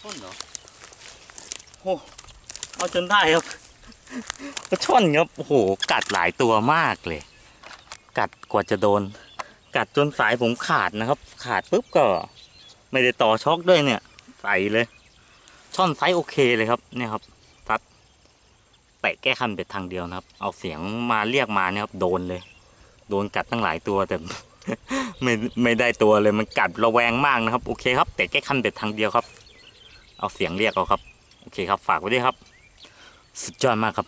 ช่อนเหรอโอ้เอาจนได้ครับปลาช่อนครับโอ้โหกัดหลายตัวมากเลย กัดกว่าจะโดน กัดจนสายผมขาดนะครับ ขาดปุ๊บก็ ไม่ได้ต่อช็อกด้วยเนี่ย ใส่เลย ช่อนไซส์โอเคเลยครับเนี่ยครับตัดแตะแก้คันเป็ดทางเดียวนะครับ เอาเสียงมาเรียกมาเนี่ยครับโดนเลย โดนกัดตั้งหลายตัวแต่ไม่ไม่ได้ตัวเลยมันกัดระแวงมากนะครับ โอเคครับ แต่แก้คันเป็ดทางเดียวครับ เอาเสียงเรียกเอาครับ โอเคครับ ฝากไว้ด้วยครับ สุดยอดมากครับ